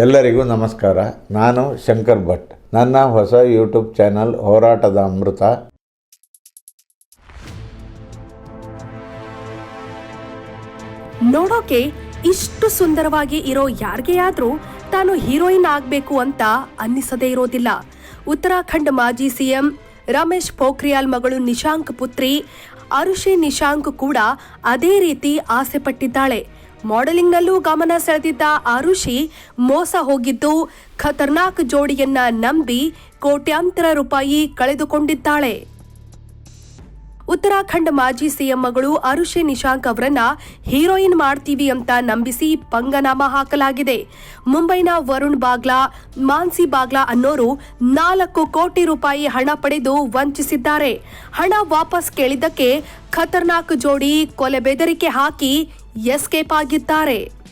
ಎಲ್ಲರಿಗೂ ನಮಸ್ಕಾರ. ನಾನು ಶಂಕರ್ ಭಟ್. ನನ್ನ ಹೊಸ ಯೂಟ್ಯೂಬ್ ಚಾನಲ್ ಹೋರಾಟದ ಅಮೃತ. ನೋಡೋಕೆ ಇಷ್ಟು ಸುಂದರವಾಗಿ ಇರೋ ಯಾರಿಗೆ ಆದ್ರೂ ತಾನು ಹೀರೋಯಿನ್ ಆಗಬೇಕು ಅಂತ ಅನ್ನಿಸದೇ ಇರೋದಿಲ್ಲ. ಉತ್ತರಾಖಂಡ್ ಮಾಜಿ ಸಿಎಂ ರಮೇಶ್ ಪೋಖ್ರಿಯಾಲ್ ಮಗಳು ನಿಶಾಂಕ್ ಪುತ್ರಿ, ಅರುಷಿ ನಿಶಾಂಕ್ ಕೂಡ ಅದೇ ರೀತಿ ಆಸೆ ಪಟ್ಟಿದ್ದಾಳೆ. ಮಾಡೆಲಿಂಗ್ನಲ್ಲೂ ಗಮನ ಸೆಳೆದಿದ್ದ ಆರುಷಿ ಮೋಸ ಹೋಗಿದ್ದು ಖತರ್ನಾಕ್ ಜೋಡಿಯನ್ನ ನಂಬಿ ಕೋಟ್ಯಾಂತರ ರೂಪಾಯಿ ಕಳೆದುಕೊಂಡಿದ್ದಾಳೆ. ಉತ್ತರಾಖಂಡ್ ಮಾಜಿ ಸಿಎಂ ಮಗಳು ಅರುಷಿ ನಿಶಾಂಕ್ ಅವರನ್ನ ಹೀರೋಯಿನ್ ಮಾಡ್ತೀವಿ ಅಂತ ನಂಬಿಸಿ ಪಂಗನಾಮ ಹಾಕಲಾಗಿದೆ. ಮುಂಬೈನ ವರುಣ್ ಬಾಗ್ಲಾ, ಮಾನ್ಸಿ ಬಾಗ್ಲಾ ಅನ್ನೋರು ನಾಲ್ಕು ಕೋಟಿ ರೂಪಾಯಿ ಹಣ ಪಡೆದು ವಂಚಿಸಿದ್ದಾರೆ. ಹಣ ವಾಪಸ್ ಕೇಳಿದ್ದಕ್ಕೆ ಖತರ್ನಾಕ್ ಜೋಡಿ ಕೊಲೆ ಬೆದರಿಕೆ ಹಾಕಿ ಎಸ್ಕೇಪ್ ಆಗಿದ್ದಾರೆ.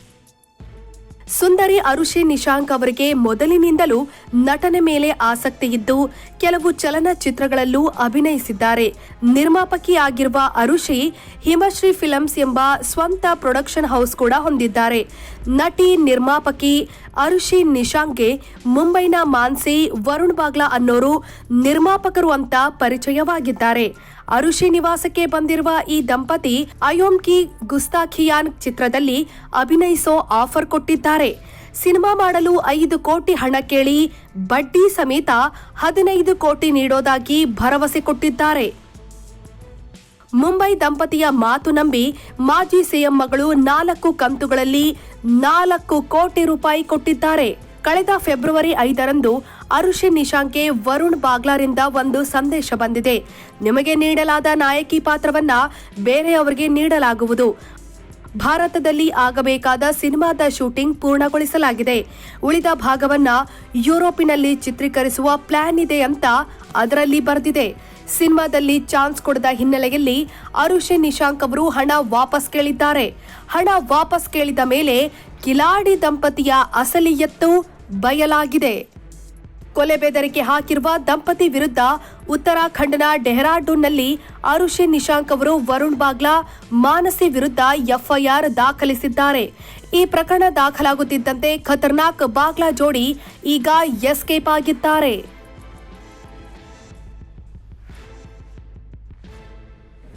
ಸುಂದರಿ ಅರುಷಿ ನಿಶಾಂಕ್ ಅವರಿಗೆ ಮೊದಲಿನಿಂದಲೂ ನಟನೆ ಮೇಲೆ ಆಸಕ್ತಿ ಇದ್ದು, ಕೆಲವು ಚಲನಚಿತ್ರಗಳಲ್ಲೂ ಅಭಿನಯಿಸಿದ್ದಾರೆ. ನಿರ್ಮಾಪಕಿ ಆಗಿರುವ ಅರುಷಿ ಹಿಮಶ್ರೀ ಫಿಲಮ್ಸ್ ಎಂಬ ಸ್ವಂತ ಪ್ರೊಡಕ್ಷನ್ ಹೌಸ್ ಕೂಡ ಹೊಂದಿದ್ದಾರೆ. ನಟಿ, ನಿರ್ಮಾಪಕಿ ಅರುಷಿ ನಿಶಾಂಕ್ಗೆ ಮುಂಬೈನ ಮಾನ್ಸಿ ವರುಣ್ ಬಾಗ್ಲಾ ಅನ್ನೋರು ನಿರ್ಮಾಪಕರು ಅಂತ ಪರಿಚಯವಾಗಿದ್ದಾರೆ. ಅರುಷಿ ನಿವಾಸಕ್ಕೆ ಬಂದಿರುವ ಈ ದಂಪತಿ ಅಯೋಮ್ ಕಿ ಗುಸ್ತಾಖಿಯಾನ್ ಚಿತ್ರದಲ್ಲಿ ಅಭಿನಯಿಸೋ ಆಫರ್ ಕೊಟ್ಟಿದ್ದಾರೆ. ಸಿನಿಮಾ ಮಾಡಲು ಐದು ಕೋಟಿ ಹಣ ಕೇಳಿ ಬಡ್ಡಿ ಸಮೇತ ಹದಿನೈದು ಕೋಟಿ ನೀಡೋದಾಗಿ ಭರವಸೆ ಕೊಟ್ಟಿದ್ದಾರೆ. ಮುಂಬೈ ದಂಪತಿಯ ಮಾತು ನಂಬಿ ಮಾಜಿ ಸಿಎಂ ಮಗಳು ನಾಲ್ಕು ಕಂತುಗಳಲ್ಲಿ ನಾಲ್ಕು ಕೋಟಿ ರೂಪಾಯಿ ಕೊಟ್ಟಿದ್ದಾರೆ. ಕಳೆದ ಫೆಬ್ರವರಿ ಐದರಂದು ಅರುಷಿ ನಿಶಾಂಕ್ಗೆ ವರುಣ್ ಬಾಗ್ಲಾರಿಂದ ಒಂದು ಸಂದೇಶ ಬಂದಿದೆ. ನಿಮಗೆ ನೀಡಲಾದ ನಾಯಕಿ ಪಾತ್ರವನ್ನ ಬೇರೆಯವರಿಗೆ ನೀಡಲಾಗುವುದು. ಭಾರತದಲ್ಲಿ ಆಗಬೇಕಾದ ಸಿನಿಮಾದ ಶೂಟಿಂಗ್ ಪೂರ್ಣಗೊಳಿಸಲಾಗಿದೆ. ಉಳಿದ ಭಾಗವನ್ನ ಯುರೋಪಿನಲ್ಲಿ ಚಿತ್ರೀಕರಿಸುವ ಪ್ಲಾನ್ ಇದೆ ಅಂತ ಅದರಲ್ಲಿ ಬರೆದಿದೆ. ಸಿನಿಮಾದಲ್ಲಿ ಚಾನ್ಸ್ ಕೊಡದ ಹಿನ್ನೆಲೆಯಲ್ಲಿ ಅರುಷಿ ನಿಶಾಂಕ್ ಅವರು ಹಣ ವಾಪಸ್ ಕೇಳಿದ್ದಾರೆ. ಹಣ ವಾಪಸ್ ಕೇಳಿದ ಮೇಲೆ ಕಿಲಾಡಿ ದಂಪತಿಯ ಅಸಲಿಯತ್ತು ಬಯಲಾಗಿದೆ. ಕೊಲೆ ಬೆದರಿಕೆ ಹಾಕಿರುವ ದಂಪತಿ ವಿರುದ್ಧ ಉತ್ತರಾಖಂಡ್ನ ಡೆಹ್ರಾಡೂನ್ನಲ್ಲಿ ಅರುಷಿ ನಿಶಾಂಕ್ ಅವರು ವರುಣ್ ಬಾಗ್ಲಾ, ಮಾನಸಿ ವಿರುದ್ಧ ಎಫ್ಐಆರ್ ದಾಖಲಿಸಿದ್ದಾರೆ. ಈ ಪ್ರಕರಣ ದಾಖಲಾಗುತ್ತಿದ್ದಂತೆ ಖತರ್ನಾಕ್ ಬಾಗ್ಲಾ ಜೋಡಿ ಈಗ ಎಸ್ಕೇಪ್ ಆಗಿದ್ದಾರೆ.